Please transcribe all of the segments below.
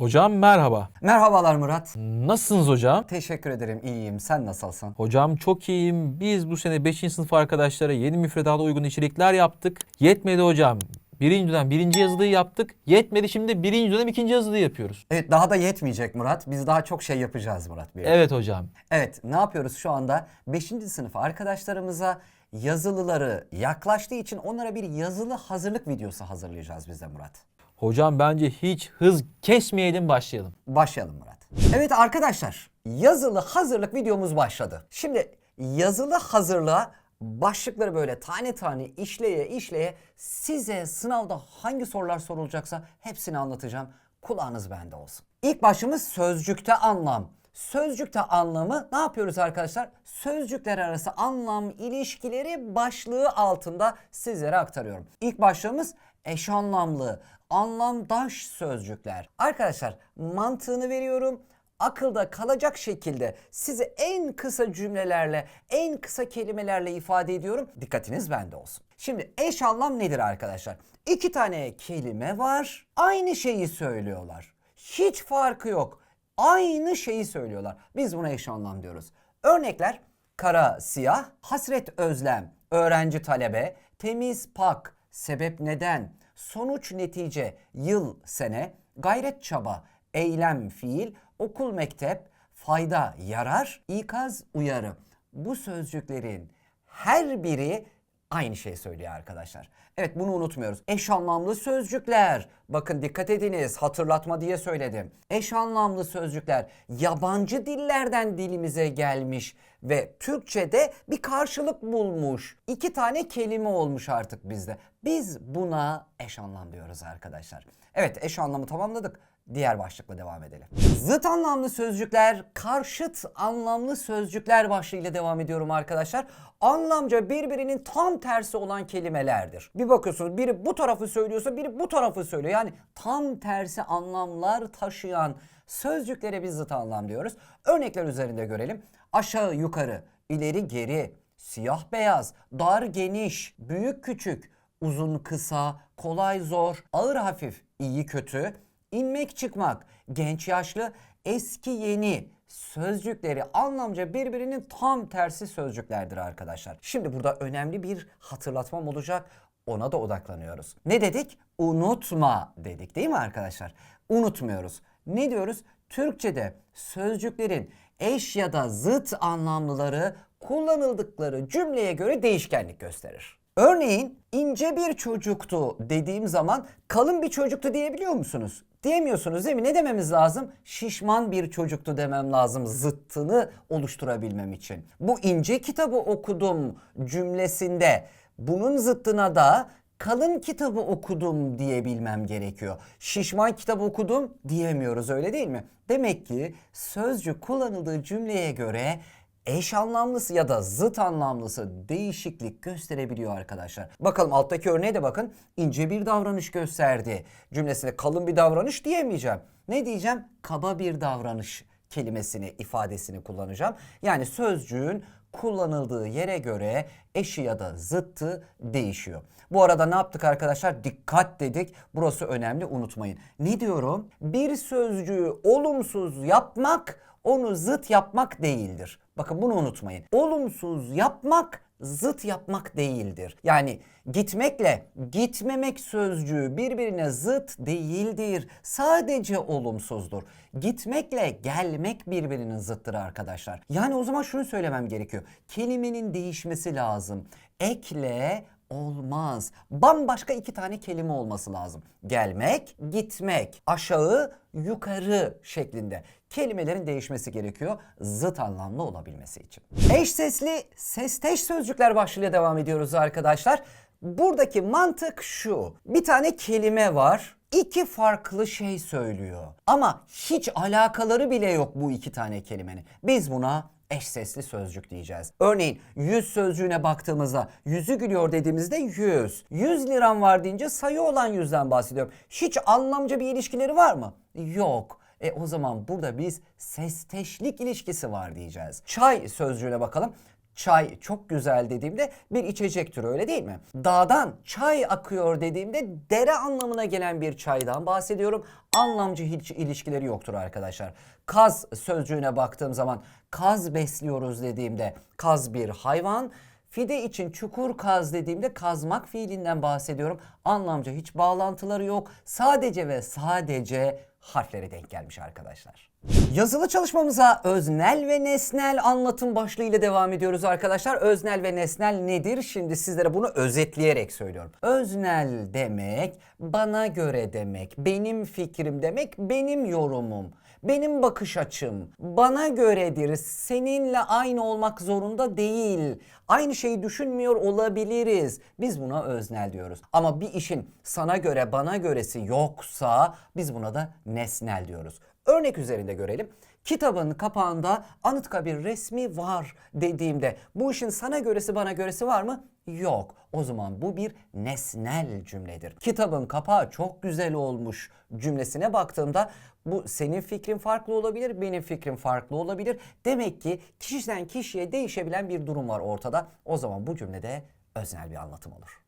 Hocam merhaba. Merhabalar Murat. Nasılsınız hocam? Teşekkür ederim. iyiyim. Sen nasılsın? Hocam çok iyiyim. Biz bu sene 5. sınıf arkadaşlara yeni müfredata uygun içerikler yaptık. Yetmedi hocam. Birinci dönem birinci yazılıyı yaptık. Yetmedi şimdi birinci dönem ikinci yazılıyı yapıyoruz. Evet daha da yetmeyecek Murat. Biz daha çok şey yapacağız Murat Bey. Evet hocam. Evet ne yapıyoruz şu anda? 5. sınıf arkadaşlarımıza yazılıları yaklaştığı için onlara bir yazılı hazırlık videosu hazırlayacağız biz de Murat. Hocam bence hiç hız kesmeyelim başlayalım. Başlayalım Murat. Evet arkadaşlar yazılı hazırlık videomuz başladı. Şimdi yazılı hazırlığa başlıkları böyle tane tane işleye işleye size sınavda hangi sorular sorulacaksa hepsini anlatacağım. Kulağınız bende olsun. İlk başımız sözcükte anlam. Sözcükte anlamı ne yapıyoruz arkadaşlar? Sözcükler arası anlam ilişkileri başlığı altında sizlere aktarıyorum. İlk başlığımız eş anlamlı, anlamdaş sözcükler. Arkadaşlar mantığını veriyorum akılda kalacak şekilde size en kısa cümlelerle, en kısa kelimelerle ifade ediyorum. Dikkatiniz bende olsun. Şimdi eş anlam nedir arkadaşlar? İki tane kelime var. Aynı şeyi söylüyorlar. Hiç farkı yok. Aynı şeyi söylüyorlar. Biz buna eş anlam diyoruz. Örnekler kara siyah, hasret özlem, öğrenci talebe, temiz pak, sebep neden, sonuç netice, yıl sene, gayret çaba, eylem fiil, okul mektep, fayda yarar, ikaz uyarı. Bu sözcüklerin her biri aynı şey söylüyor arkadaşlar. Evet bunu unutmuyoruz. Eş anlamlı sözcükler. Bakın dikkat ediniz hatırlatma diye söyledim. Eş anlamlı sözcükler yabancı dillerden dilimize gelmiş ve Türkçe'de bir karşılık bulmuş. İki tane kelime olmuş artık bizde. Biz buna eş anlam diyoruz arkadaşlar. Evet eş anlamı tamamladık. Diğer başlıkla devam edelim. Zıt anlamlı sözcükler, karşıt anlamlı sözcükler başlığıyla devam ediyorum arkadaşlar. Anlamca birbirinin tam tersi olan kelimelerdir. Bir bakıyorsunuz biri bu tarafı söylüyorsa biri bu tarafı söylüyor. Yani tam tersi anlamlar taşıyan sözcüklere biz zıt anlam diyoruz. Örnekler üzerinde görelim. Aşağı yukarı, ileri geri, siyah beyaz, dar geniş, büyük küçük, uzun kısa, kolay zor, ağır hafif, iyi kötü, inmek çıkmak, genç yaşlı, eski yeni sözcükleri anlamca birbirinin tam tersi sözcüklerdir arkadaşlar. Şimdi burada önemli bir hatırlatmam olacak. Ona da odaklanıyoruz. Ne dedik? Unutma dedik değil mi arkadaşlar? Unutmuyoruz. Ne diyoruz? Türkçe'de sözcüklerin eş ya da zıt anlamlıları kullanıldıkları cümleye göre değişkenlik gösterir. Örneğin ince bir çocuktu dediğim zaman kalın bir çocuktu diyebiliyor musunuz? Diyemiyorsunuz değil mi? Ne dememiz lazım? Şişman bir çocuktu demem lazım zıttını oluşturabilmem için. Bu ince kitabı okudum cümlesinde bunun zıttına da kalın kitabı okudum diyebilmem gerekiyor. Şişman kitabı okudum diyemiyoruz öyle değil mi? Demek ki sözcük kullanıldığı cümleye göre eş anlamlısı ya da zıt anlamlısı değişiklik gösterebiliyor arkadaşlar. Bakalım alttaki örneğe de bakın. ince bir davranış gösterdi. Cümlesine kalın bir davranış diyemeyeceğim. Ne diyeceğim? Kaba bir davranış kelimesini, ifadesini kullanacağım. Yani sözcüğün kullanıldığı yere göre eşi ya da zıttı değişiyor. Bu arada ne yaptık arkadaşlar? Dikkat dedik. Burası önemli unutmayın. Ne diyorum? Bir sözcüğü olumsuz yapmak onu zıt yapmak değildir. Bakın bunu unutmayın. Olumsuz yapmak zıt yapmak değildir. Yani gitmekle gitmemek sözcüğü birbirine zıt değildir. Sadece olumsuzdur. Gitmekle gelmek birbirinin zıttır arkadaşlar. Yani o zaman şunu söylemem gerekiyor. Kelimenin değişmesi lazım. Ekle olmaz. Bambaşka iki tane kelime olması lazım. Gelmek, gitmek, aşağı, yukarı şeklinde kelimelerin değişmesi gerekiyor zıt anlamlı olabilmesi için. Eş sesli sesteş sözcükler başlığıyla devam ediyoruz arkadaşlar. Buradaki mantık şu. Bir tane kelime var. iki farklı şey söylüyor. Ama hiç alakaları bile yok bu iki tane kelimenin. Biz buna eş sesli sözcük diyeceğiz. Örneğin yüz sözcüğüne baktığımızda yüzü gülüyor dediğimizde yüz. 100 liram var deyince sayı olan yüzden bahsediyorum. Hiç anlamca bir ilişkileri var mı? Yok. E o zaman burada biz sesteşlik ilişkisi var diyeceğiz. Çay sözcüğüne bakalım. çay çok güzel dediğimde bir içecek türü öyle değil mi? Dağdan çay akıyor dediğimde dere anlamına gelen bir çaydan bahsediyorum. Anlamcı hiç ilişkileri yoktur arkadaşlar. Kaz sözcüğüne baktığım zaman kaz besliyoruz dediğimde kaz bir hayvan. Fide için çukur kaz dediğimde kazmak fiilinden bahsediyorum. Anlamca hiç bağlantıları yok. Sadece ve sadece harflere denk gelmiş arkadaşlar. Yazılı çalışmamıza öznel ve nesnel anlatım başlığıyla devam ediyoruz arkadaşlar. Öznel ve nesnel nedir? Şimdi sizlere bunu özetleyerek söylüyorum. Öznel demek bana göre demek, benim fikrim demek, benim yorumum. Benim bakış açım bana göredir. Seninle aynı olmak zorunda değil. Aynı şeyi düşünmüyor olabiliriz. Biz buna öznel diyoruz. Ama bir işin sana göre bana göresi yoksa biz buna da nesnel diyoruz. Örnek üzerinde görelim. Kitabın kapağında Anıtkabir resmi var dediğimde bu işin sana göresi bana göresi var mı? Yok. O zaman bu bir nesnel cümledir. Kitabın kapağı çok güzel olmuş cümlesine baktığımda bu senin fikrin farklı olabilir, benim fikrim farklı olabilir. Demek ki kişiden kişiye değişebilen bir durum var ortada. O zaman bu cümlede öznel bir anlatım olur.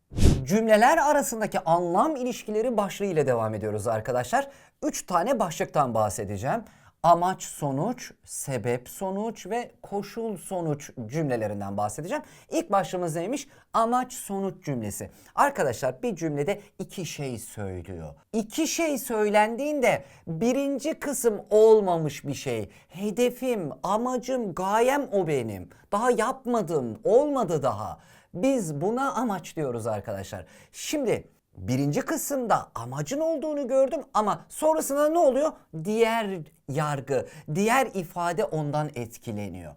Cümleler arasındaki anlam ilişkileri başlığı ile devam ediyoruz arkadaşlar. Üç tane başlıktan bahsedeceğim. Amaç sonuç, sebep sonuç ve koşul sonuç cümlelerinden bahsedeceğim. İlk başlığımız neymiş? Amaç sonuç cümlesi. Arkadaşlar bir cümlede iki şey söylüyor. İki şey söylendiğinde birinci kısım olmamış bir şey. Hedefim, amacım, gayem o benim. Daha yapmadım, olmadı daha. Biz buna amaç diyoruz arkadaşlar. Şimdi birinci kısımda amacın olduğunu gördüm ama sonrasında ne oluyor? Diğer yargı, diğer ifade ondan etkileniyor.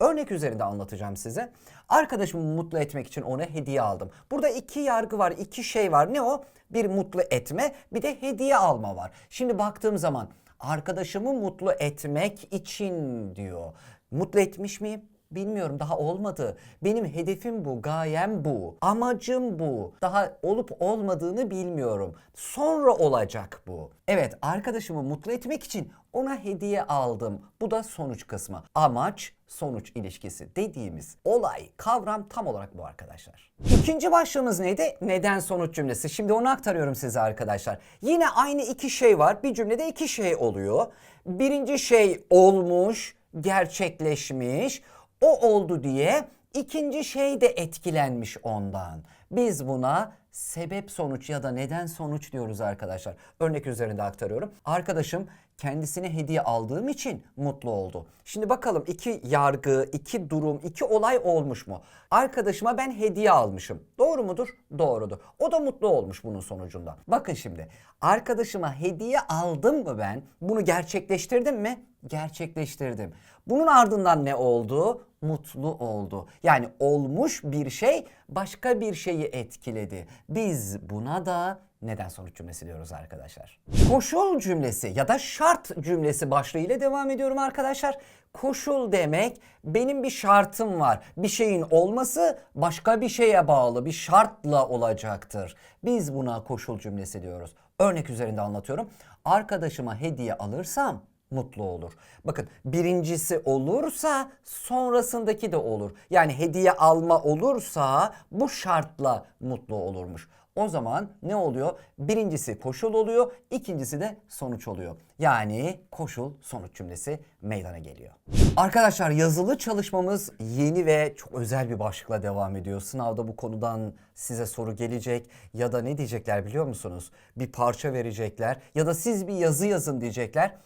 Örnek üzerinde anlatacağım size. Arkadaşımı mutlu etmek için ona hediye aldım. Burada iki yargı var, iki şey var. Ne o? Bir mutlu etme, bir de hediye alma var. Şimdi baktığım zaman arkadaşımı mutlu etmek için diyor. Mutlu etmiş miyim? Bilmiyorum daha olmadı. Benim hedefim bu, gayem bu, amacım bu. Daha olup olmadığını bilmiyorum. Sonra olacak bu. Evet arkadaşımı mutlu etmek için ona hediye aldım. Bu da sonuç kısmı. Amaç sonuç ilişkisi dediğimiz olay, kavram tam olarak bu arkadaşlar. İkinci başlığımız neydi? Neden sonuç cümlesi. Şimdi onu aktarıyorum size arkadaşlar. Yine aynı iki şey var. Bir cümlede iki şey oluyor. Birinci şey olmuş, gerçekleşmiş. O oldu diye ikinci şey de etkilenmiş ondan. Biz buna sebep sonuç ya da neden sonuç diyoruz arkadaşlar. Örnek üzerinde aktarıyorum. Arkadaşım kendisine hediye aldığım için mutlu oldu. Şimdi bakalım iki yargı, iki durum, iki olay olmuş mu? Arkadaşıma ben hediye almışım. Doğru mudur? Doğrudur. O da mutlu olmuş bunun sonucunda. Bakın şimdi arkadaşıma hediye aldım mı ben? Bunu gerçekleştirdim mi? Gerçekleştirdim. Bunun ardından ne oldu? Mutlu oldu. Yani olmuş bir şey başka bir şeyi etkiledi. Biz buna da neden sonuç cümlesi diyoruz arkadaşlar. Koşul cümlesi ya da şart cümlesi başlığı ile devam ediyorum arkadaşlar. Koşul demek benim bir şartım var. Bir şeyin olması başka bir şeye bağlı bir şartla olacaktır. Biz buna koşul cümlesi diyoruz. Örnek üzerinde anlatıyorum. Arkadaşıma hediye alırsam mutlu olur. Bakın birincisi olursa sonrasındaki de olur. Yani hediye alma olursa bu şartla mutlu olurmuş. O zaman ne oluyor? Birincisi koşul oluyor, ikincisi de sonuç oluyor. Yani koşul sonuç cümlesi meydana geliyor. Arkadaşlar yazılı çalışmamız yeni ve çok özel bir başlıkla devam ediyor. Sınavda bu konudan size soru gelecek ya da ne diyecekler biliyor musunuz? Bir parça verecekler ya da siz bir yazı yazın diyecekler.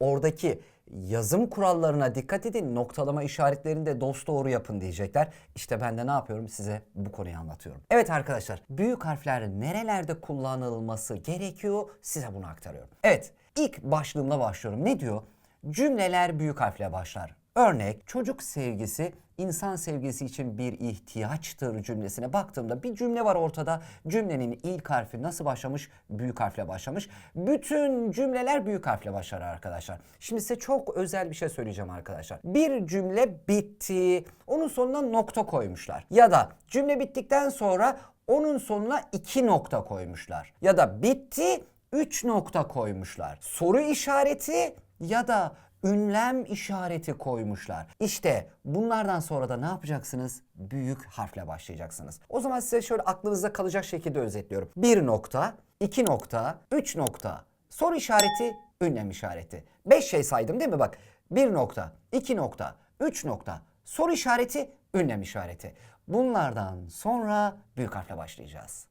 Oradaki yazım kurallarına dikkat edin. Noktalama işaretlerini de dosdoğru yapın diyecekler. İşte ben de ne yapıyorum size bu konuyu anlatıyorum. Evet arkadaşlar büyük harfler nerelerde kullanılması gerekiyor size bunu aktarıyorum. Evet ilk başlığımla başlıyorum. Ne diyor? Cümleler büyük harfle başlar. Örnek çocuk sevgisi insan sevgisi için bir ihtiyaçtır cümlesine baktığımda bir cümle var ortada. Cümlenin ilk harfi nasıl başlamış? Büyük harfle başlamış. Bütün cümleler büyük harfle başlar arkadaşlar. Şimdi size çok özel bir şey söyleyeceğim arkadaşlar. Bir cümle bitti. Onun sonuna nokta koymuşlar. Ya da cümle bittikten sonra onun sonuna iki nokta koymuşlar. Ya da bitti üç nokta koymuşlar. Soru işareti ya da ünlem işareti koymuşlar. İşte bunlardan sonra da ne yapacaksınız? Büyük harfle başlayacaksınız. O zaman size şöyle aklınızda kalacak şekilde özetliyorum. Bir nokta, iki nokta, üç nokta, soru işareti, ünlem işareti. Beş şey saydım değil mi bak? Bir nokta, iki nokta, üç nokta, soru işareti, ünlem işareti. Bunlardan sonra büyük harfle başlayacağız.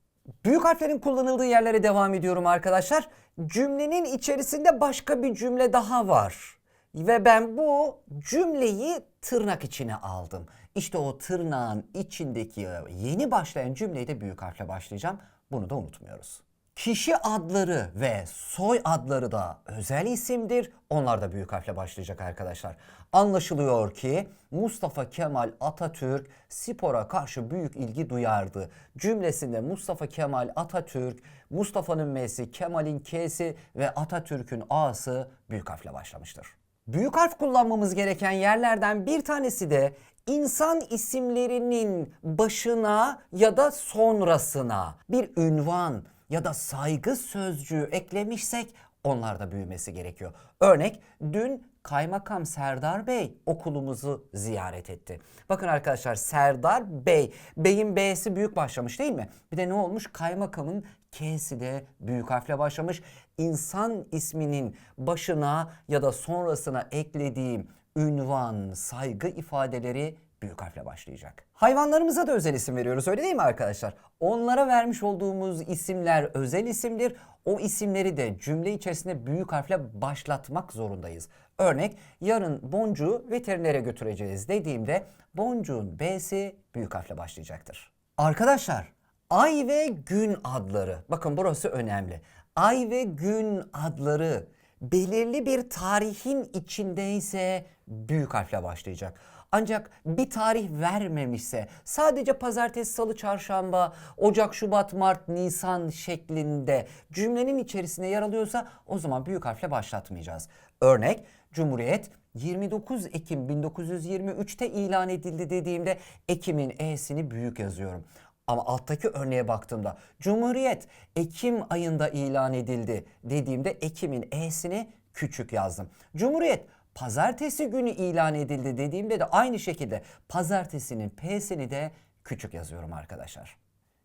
Büyük harflerin kullanıldığı yerlere devam ediyorum arkadaşlar. Cümlenin içerisinde başka bir cümle daha var. Ve ben bu cümleyi tırnak içine aldım. İşte o tırnağın içindeki yeni başlayan cümleyi de büyük harfle başlayacağım. Bunu da unutmuyoruz. Kişi adları ve soy adları da özel isimdir. Onlar da büyük harfle başlayacak arkadaşlar. Anlaşılıyor ki Mustafa Kemal Atatürk spora karşı büyük ilgi duyardı. Cümlesinde Mustafa Kemal Atatürk, Mustafa'nın M'si, Kemal'in K'si ve Atatürk'ün A'sı büyük harfle başlamıştır. Büyük harf kullanmamız gereken yerlerden bir tanesi de insan isimlerinin başına ya da sonrasına bir ünvan ya da saygı sözcüğü eklemişsek onlar da büyümesi gerekiyor. Örnek dün Kaymakam Serdar Bey okulumuzu ziyaret etti. Bakın arkadaşlar Serdar Bey, Bey'in B'si büyük başlamış değil mi? Bir de ne olmuş? Kaymakamın K'si de büyük harfle başlamış. İnsan isminin başına ya da sonrasına eklediğim ünvan, saygı ifadeleri büyük harfle başlayacak. Hayvanlarımıza da özel isim veriyoruz öyle değil mi arkadaşlar? Onlara vermiş olduğumuz isimler özel isimdir. O isimleri de cümle içerisinde büyük harfle başlatmak zorundayız. Örnek yarın Boncuğu veterinere götüreceğiz dediğimde Boncuğun B'si büyük harfle başlayacaktır. Arkadaşlar ay ve gün adları bakın burası önemli. Ay ve gün adları belirli bir tarihin içindeyse büyük harfle başlayacak. Ancak bir tarih vermemişse sadece pazartesi, salı, çarşamba, Ocak, Şubat, Mart, Nisan şeklinde cümlenin içerisinde yer alıyorsa o zaman büyük harfle başlatmayacağız. Örnek Cumhuriyet 29 Ekim 1923'te ilan edildi dediğimde Ekim'in E'sini büyük yazıyorum. Ama alttaki örneğe baktığımda Cumhuriyet Ekim ayında ilan edildi dediğimde Ekim'in E'sini küçük yazdım. Cumhuriyet pazartesi günü ilan edildi dediğimde de aynı şekilde pazartesinin P'sini de küçük yazıyorum arkadaşlar.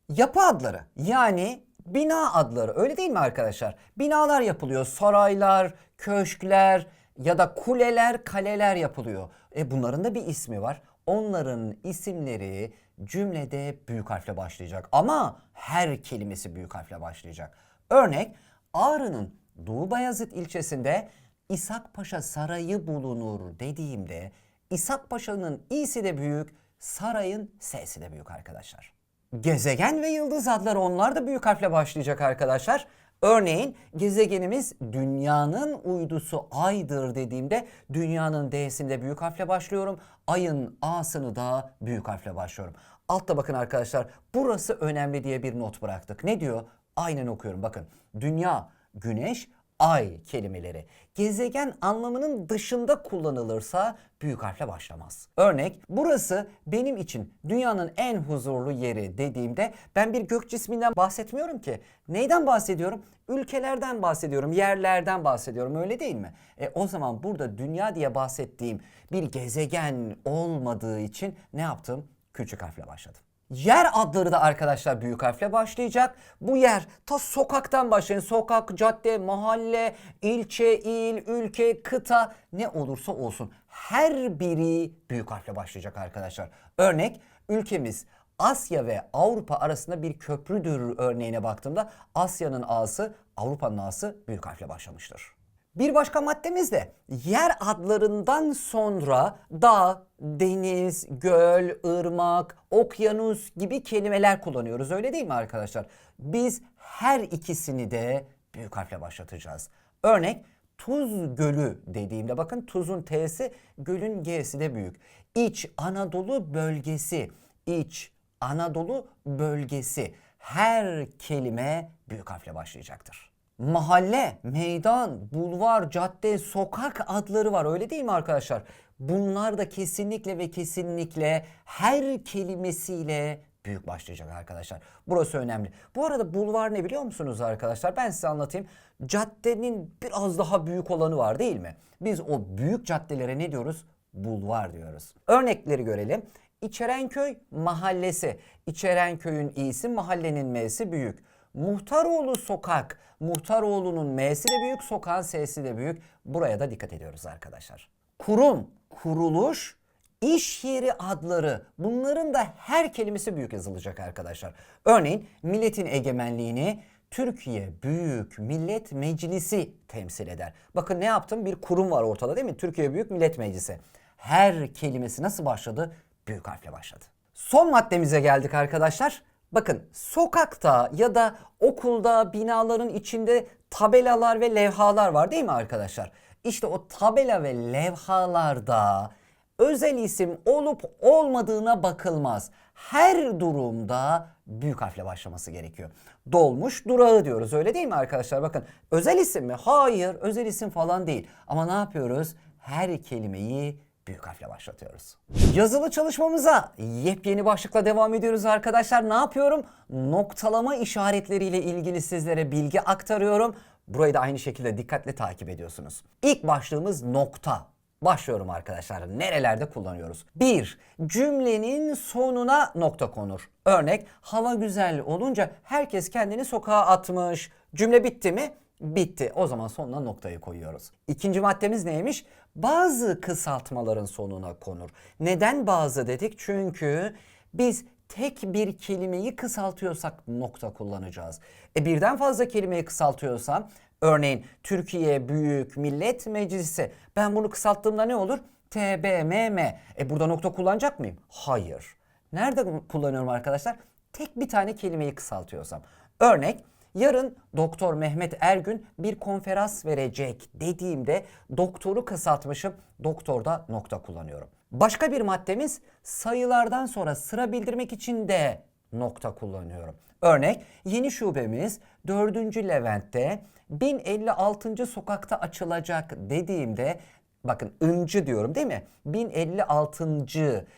Yapı adları yani bina adları öyle değil mi arkadaşlar? Binalar yapılıyor. Saraylar, köşkler ya da kuleler, kaleler yapılıyor. E bunların da bir ismi var. Onların isimleri cümlede büyük harfle başlayacak ama her kelimesi büyük harfle başlayacak. Örnek Ağrı'nın Doğu Bayazıt ilçesinde İshak Paşa Sarayı bulunur dediğimde İshak Paşa'nın i'si de büyük, sarayın s'si de büyük arkadaşlar. Gezegen ve yıldız adları onlar da büyük harfle başlayacak arkadaşlar. Örneğin gezegenimiz dünyanın uydusu aydır dediğimde dünyanın D'sinde büyük harfle başlıyorum. Ayın A'sını da büyük harfle başlıyorum. Altta bakın arkadaşlar burası önemli diye bir not bıraktık. Ne diyor? Aynen okuyorum bakın. Dünya, güneş, ay kelimeleri gezegen anlamının dışında kullanılırsa büyük harfle başlamaz. Örnek burası benim için dünyanın en huzurlu yeri dediğimde ben bir gök cisminden bahsetmiyorum ki. Neyden bahsediyorum? Ülkelerden bahsediyorum, yerlerden bahsediyorum öyle değil mi? E, o zaman burada dünya diye bahsettiğim bir gezegen olmadığı için ne yaptım? Küçük harfle başladım. Yer adları da arkadaşlar büyük harfle başlayacak. Bu yer ta sokaktan başlayın. Sokak, cadde, mahalle, ilçe, il, ülke, kıta ne olursa olsun. Her biri büyük harfle başlayacak arkadaşlar. Örnek ülkemiz Asya ve Avrupa arasında bir köprüdür örneğine baktığımda Asya'nın A'sı Avrupa'nın A'sı büyük harfle başlamıştır. Bir başka maddemiz de yer adlarından sonra dağ, deniz, göl, ırmak, okyanus gibi kelimeler kullanıyoruz. Öyle değil mi arkadaşlar? Biz her ikisini de büyük harfle başlatacağız. Örnek Tuz Gölü dediğimde bakın tuzun T'si, gölün G'si de büyük. İç Anadolu bölgesi, iç Anadolu bölgesi her kelime büyük harfle başlayacaktır. Mahalle, meydan, bulvar, cadde, sokak adları var öyle değil mi arkadaşlar? Bunlar da kesinlikle ve kesinlikle her kelimesiyle büyük başlayacak arkadaşlar. Burası önemli. Bu arada bulvar ne biliyor musunuz arkadaşlar? Ben size anlatayım. Caddenin biraz daha büyük olanı var değil mi? Biz o büyük caddelere ne diyoruz? Bulvar diyoruz. Örnekleri görelim. İçerenköy mahallesi. İçerenköy'ün i'si mahallenin m'si büyük. Muhtaroğlu sokak. Muhtaroğlu'nun m'si de büyük, sokağın s'si de büyük. Buraya da dikkat ediyoruz arkadaşlar. Kurum, kuruluş, iş yeri adları. Bunların da her kelimesi büyük yazılacak arkadaşlar. Örneğin milletin egemenliğini Türkiye Büyük Millet Meclisi temsil eder. Bakın ne yaptım? Bir kurum var ortada değil mi? Türkiye Büyük Millet Meclisi. Her kelimesi nasıl başladı? Büyük harfle başladı. Son maddemize geldik arkadaşlar. Bakın sokakta ya da okulda binaların içinde tabelalar ve levhalar var değil mi arkadaşlar? İşte o tabela ve levhalarda özel isim olup olmadığına bakılmaz. Her durumda büyük harfle başlaması gerekiyor. Dolmuş durağı diyoruz öyle değil mi arkadaşlar? Bakın özel isim mi? Hayır özel isim falan değil. Ama ne yapıyoruz? Her kelimeyi büyük harfle başlatıyoruz. Yazılı çalışmamıza yepyeni başlıkla devam ediyoruz arkadaşlar. Ne yapıyorum? Noktalama işaretleriyle ilgili sizlere bilgi aktarıyorum. Burayı da aynı şekilde dikkatle takip ediyorsunuz. İlk başlığımız nokta. Başlıyorum arkadaşlar. Nerelerde kullanıyoruz? 1. Cümlenin sonuna nokta konur. Örnek hava güzel olunca herkes kendini sokağa atmış. Cümle bitti mi? Bitti. O zaman sonuna noktayı koyuyoruz. İkinci maddemiz neymiş? Bazı kısaltmaların sonuna konur. Neden bazı dedik? Çünkü biz tek bir kelimeyi kısaltıyorsak nokta kullanacağız. E birden fazla kelimeyi kısaltıyorsam örneğin Türkiye Büyük Millet Meclisi ben bunu kısalttığımda ne olur? TBMM. E burada nokta kullanacak mıyım? Hayır. Nerede kullanıyorum arkadaşlar? Tek bir tane kelimeyi kısaltıyorsam. Örnek Yarın Doktor Mehmet Ergün bir konferans verecek dediğimde doktoru kısaltmışım. Doktorda nokta kullanıyorum. Başka bir maddemiz sayılardan sonra sıra bildirmek için de nokta kullanıyorum. Örnek yeni şubemiz 4. Levent'te 1056. sokakta açılacak dediğimde Bakın ıncı diyorum değil mi? 1056.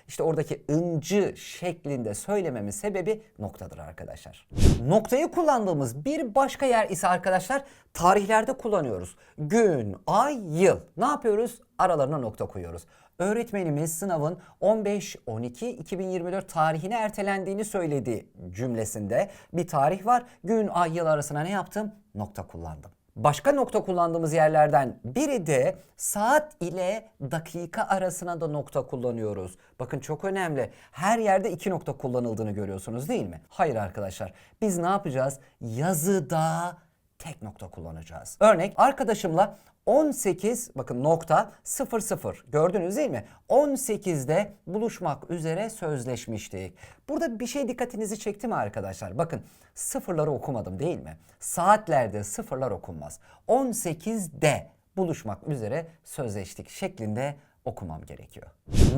işte oradaki ıncı şeklinde söylememin sebebi noktadır arkadaşlar. Noktayı kullandığımız bir başka yer ise arkadaşlar tarihlerde kullanıyoruz. Gün, ay, yıl. Ne yapıyoruz? Aralarına nokta koyuyoruz. Öğretmenimiz sınavın 15-12-2024 tarihine ertelendiğini söyledi cümlesinde. Bir tarih var. Gün, ay, yıl arasına ne yaptım? Nokta kullandım. Başka nokta kullandığımız yerlerden biri de saat ile dakika arasına da nokta kullanıyoruz. Bakın çok önemli. Her yerde iki nokta kullanıldığını görüyorsunuz değil mi? Hayır arkadaşlar. Biz ne yapacağız? Yazıda tek nokta kullanacağız. Örnek arkadaşımla 18 bakın nokta 00 gördünüz değil mi? 18'de buluşmak üzere sözleşmiştik. Burada bir şey dikkatinizi çekti mi arkadaşlar? Bakın sıfırları okumadım değil mi? Saatlerde sıfırlar okunmaz. 18'de buluşmak üzere sözleştik şeklinde okumam gerekiyor.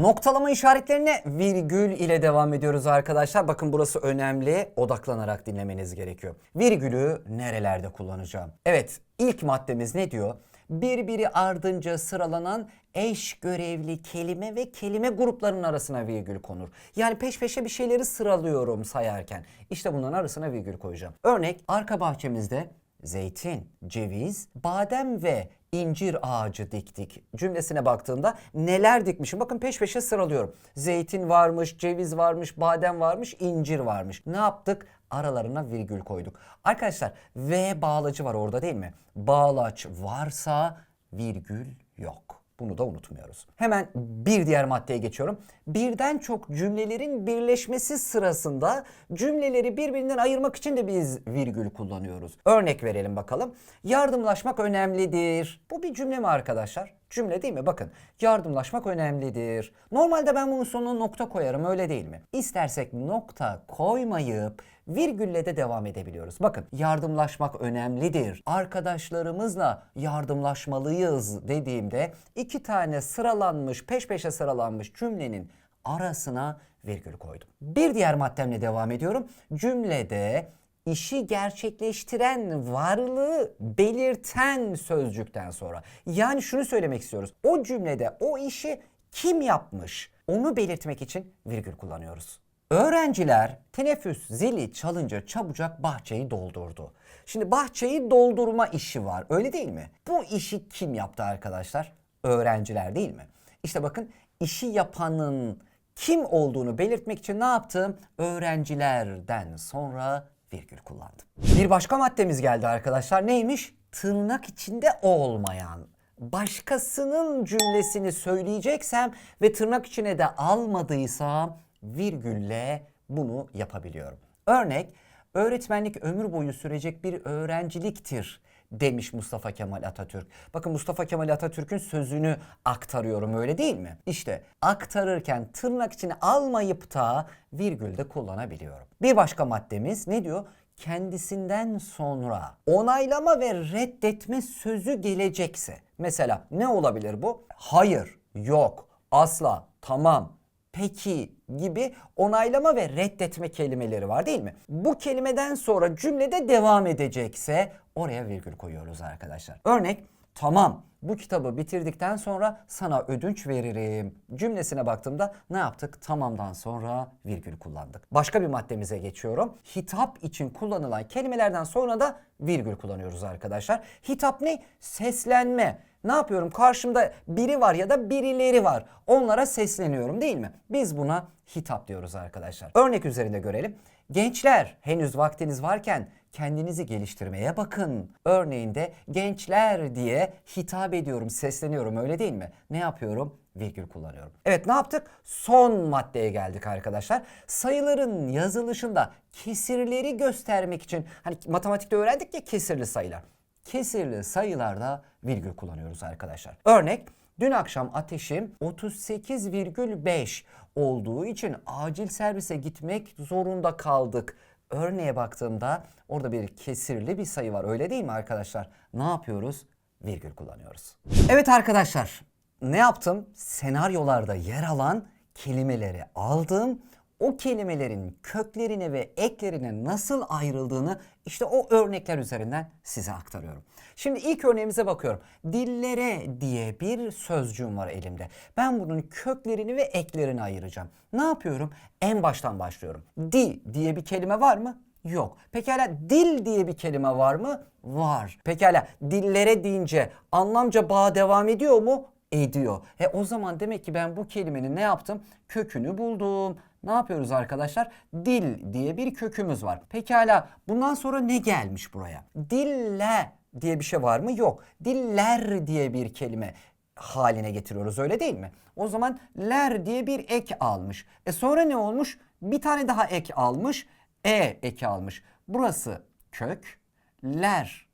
Noktalama işaretlerine virgül ile devam ediyoruz arkadaşlar. Bakın burası önemli. Odaklanarak dinlemeniz gerekiyor. Virgülü nerelerde kullanacağım? Evet, ilk maddemiz ne diyor? Birbiri ardınca sıralanan eş görevli kelime ve kelime gruplarının arasına virgül konur. Yani peş peşe bir şeyleri sıralıyorum sayarken. İşte bunların arasına virgül koyacağım. Örnek arka bahçemizde zeytin, ceviz, badem ve incir ağacı diktik cümlesine baktığımda neler dikmişim? Bakın peş peşe sıralıyorum. Zeytin varmış, ceviz varmış, badem varmış, incir varmış. Ne yaptık? Aralarına virgül koyduk. Arkadaşlar V bağlacı var orada değil mi? Bağlaç varsa virgül yok. Bunu da unutmuyoruz. Hemen bir diğer maddeye geçiyorum. Birden çok cümlelerin birleşmesi sırasında cümleleri birbirinden ayırmak için de biz virgül kullanıyoruz. Örnek verelim bakalım. Yardımlaşmak önemlidir. Bu bir cümle mi arkadaşlar? Cümle değil mi? Bakın yardımlaşmak önemlidir. Normalde ben bunun sonuna nokta koyarım öyle değil mi? İstersek nokta koymayıp virgülle de devam edebiliyoruz. Bakın yardımlaşmak önemlidir. Arkadaşlarımızla yardımlaşmalıyız dediğimde iki tane sıralanmış peş peşe sıralanmış cümlenin arasına virgül koydum. Bir diğer maddemle devam ediyorum. Cümlede işi gerçekleştiren varlığı belirten sözcükten sonra. Yani şunu söylemek istiyoruz. O cümlede o işi kim yapmış onu belirtmek için virgül kullanıyoruz. Öğrenciler teneffüs zili çalınca çabucak bahçeyi doldurdu. Şimdi bahçeyi doldurma işi var öyle değil mi? Bu işi kim yaptı arkadaşlar? Öğrenciler değil mi? İşte bakın işi yapanın kim olduğunu belirtmek için ne yaptım? Öğrencilerden sonra virgül kullandım. Bir başka maddemiz geldi arkadaşlar. Neymiş? Tırnak içinde olmayan. Başkasının cümlesini söyleyeceksem ve tırnak içine de almadıysam virgülle bunu yapabiliyorum. Örnek, öğretmenlik ömür boyu sürecek bir öğrenciliktir demiş Mustafa Kemal Atatürk. Bakın Mustafa Kemal Atatürk'ün sözünü aktarıyorum öyle değil mi? İşte aktarırken tırnak içine almayıp da virgülde kullanabiliyorum. Bir başka maddemiz ne diyor? kendisinden sonra onaylama ve reddetme sözü gelecekse mesela ne olabilir bu? Hayır, yok, asla, tamam, peki gibi onaylama ve reddetme kelimeleri var değil mi? Bu kelimeden sonra cümlede devam edecekse oraya virgül koyuyoruz arkadaşlar. Örnek tamam bu kitabı bitirdikten sonra sana ödünç veririm cümlesine baktığımda ne yaptık? Tamamdan sonra virgül kullandık. Başka bir maddemize geçiyorum. Hitap için kullanılan kelimelerden sonra da virgül kullanıyoruz arkadaşlar. Hitap ne? Seslenme. Ne yapıyorum? Karşımda biri var ya da birileri var. Onlara sesleniyorum değil mi? Biz buna hitap diyoruz arkadaşlar. Örnek üzerinde görelim. Gençler henüz vaktiniz varken kendinizi geliştirmeye bakın. Örneğinde gençler diye hitap ediyorum, sesleniyorum öyle değil mi? Ne yapıyorum? Virgül kullanıyorum. Evet ne yaptık? Son maddeye geldik arkadaşlar. Sayıların yazılışında kesirleri göstermek için hani matematikte öğrendik ya kesirli sayılar. Kesirli sayılarda virgül kullanıyoruz arkadaşlar. Örnek Dün akşam ateşim 38,5 olduğu için acil servise gitmek zorunda kaldık. Örneğe baktığımda orada bir kesirli bir sayı var öyle değil mi arkadaşlar? Ne yapıyoruz? Virgül kullanıyoruz. Evet arkadaşlar ne yaptım? Senaryolarda yer alan kelimeleri aldım. O kelimelerin köklerine ve eklerine nasıl ayrıldığını işte o örnekler üzerinden size aktarıyorum. Şimdi ilk örneğimize bakıyorum. Dillere diye bir sözcüğüm var elimde. Ben bunun köklerini ve eklerini ayıracağım. Ne yapıyorum? En baştan başlıyorum. Di diye bir kelime var mı? Yok. Pekala dil diye bir kelime var mı? Var. Pekala dillere deyince anlamca bağ devam ediyor mu? Ediyor. E o zaman demek ki ben bu kelimenin ne yaptım? Kökünü buldum. Ne yapıyoruz arkadaşlar? Dil diye bir kökümüz var. Pekala bundan sonra ne gelmiş buraya? Dille diye bir şey var mı? Yok. Diller diye bir kelime haline getiriyoruz öyle değil mi? O zaman ler diye bir ek almış. E sonra ne olmuş? Bir tane daha ek almış. E eki almış. Burası kök, ler,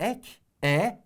ek, e,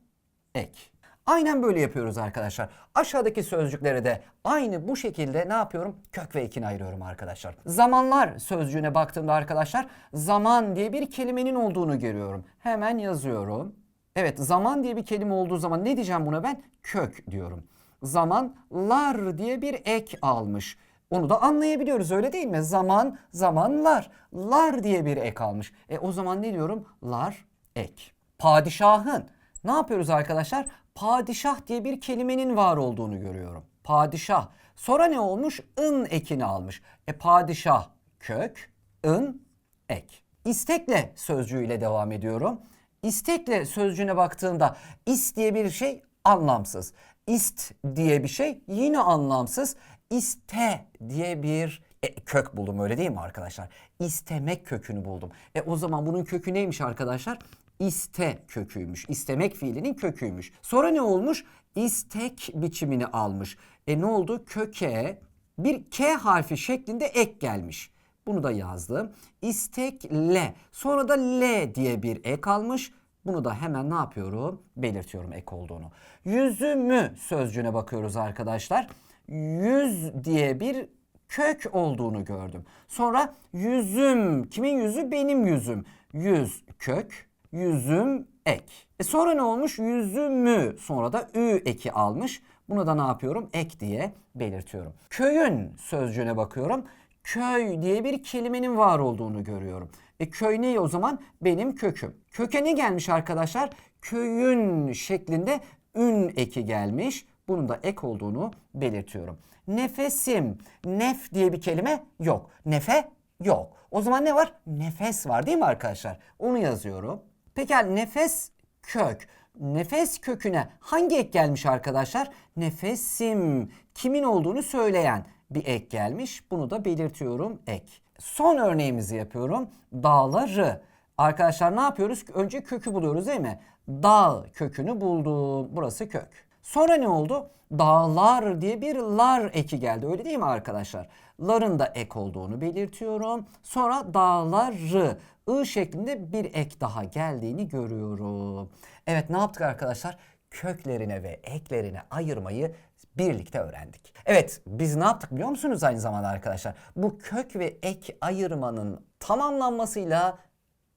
ek. Aynen böyle yapıyoruz arkadaşlar. Aşağıdaki sözcükleri de aynı bu şekilde ne yapıyorum? Kök ve ekini ayırıyorum arkadaşlar. Zamanlar sözcüğüne baktığımda arkadaşlar zaman diye bir kelimenin olduğunu görüyorum. Hemen yazıyorum. Evet zaman diye bir kelime olduğu zaman ne diyeceğim buna ben? Kök diyorum. Zamanlar diye bir ek almış. Onu da anlayabiliyoruz öyle değil mi? Zaman, zamanlar. Lar diye bir ek almış. E o zaman ne diyorum? Lar, ek. Padişahın. Ne yapıyoruz arkadaşlar? Padişah diye bir kelimenin var olduğunu görüyorum. Padişah. Sonra ne olmuş? ın ekini almış. E padişah kök, ın ek. İstekle sözcüğüyle devam ediyorum. İstekle sözcüğüne baktığımda is diye bir şey anlamsız. İst diye bir şey yine anlamsız. İste diye bir e, kök buldum öyle değil mi arkadaşlar? İstemek kökünü buldum. E o zaman bunun kökü neymiş arkadaşlar? İste köküymüş. İstemek fiilinin köküymüş. Sonra ne olmuş? İstek biçimini almış. E ne oldu? Köke bir K harfi şeklinde ek gelmiş. Bunu da yazdım. İstekle. Sonra da L diye bir ek almış. Bunu da hemen ne yapıyorum? Belirtiyorum ek olduğunu. Yüzümü sözcüğüne bakıyoruz arkadaşlar. Yüz diye bir kök olduğunu gördüm. Sonra yüzüm. Kimin yüzü? Benim yüzüm. Yüz kök, yüzüm ek. E sonra ne olmuş? Yüzümü. Sonra da ü eki almış. Buna da ne yapıyorum? Ek diye belirtiyorum. Köyün sözcüğüne bakıyorum. Köy diye bir kelimenin var olduğunu görüyorum. E köy ne o zaman? Benim köküm. Köke ne gelmiş arkadaşlar? Köyün şeklinde ün eki gelmiş. Bunun da ek olduğunu belirtiyorum. Nefesim. Nef diye bir kelime yok. Nefe yok. O zaman ne var? Nefes var değil mi arkadaşlar? Onu yazıyorum. Peki nefes kök. Nefes köküne hangi ek gelmiş arkadaşlar? Nefesim. Kimin olduğunu söyleyen bir ek gelmiş. Bunu da belirtiyorum ek. Son örneğimizi yapıyorum. Dağları. Arkadaşlar ne yapıyoruz? Önce kökü buluyoruz değil mi? Dağ kökünü buldum. Burası kök. Sonra ne oldu? Dağlar diye bir lar eki geldi. Öyle değil mi arkadaşlar? Ların da ek olduğunu belirtiyorum. Sonra dağları ı şeklinde bir ek daha geldiğini görüyorum. Evet ne yaptık arkadaşlar? Köklerine ve eklerine ayırmayı birlikte öğrendik. Evet biz ne yaptık biliyor musunuz aynı zamanda arkadaşlar? Bu kök ve ek ayırmanın tamamlanmasıyla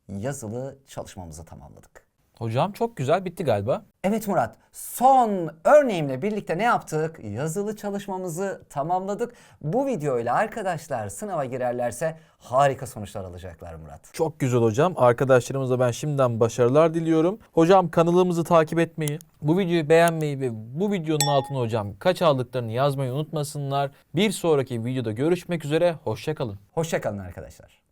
yazılı çalışmamızı tamamladık. Hocam çok güzel bitti galiba. Evet Murat, son örneğimle birlikte ne yaptık? Yazılı çalışmamızı tamamladık. Bu videoyla arkadaşlar sınava girerlerse harika sonuçlar alacaklar Murat. Çok güzel hocam. Arkadaşlarımıza ben şimdiden başarılar diliyorum. Hocam kanalımızı takip etmeyi, bu videoyu beğenmeyi ve bu videonun altına hocam kaç aldıklarını yazmayı unutmasınlar. Bir sonraki videoda görüşmek üzere. Hoşçakalın. Hoşçakalın arkadaşlar.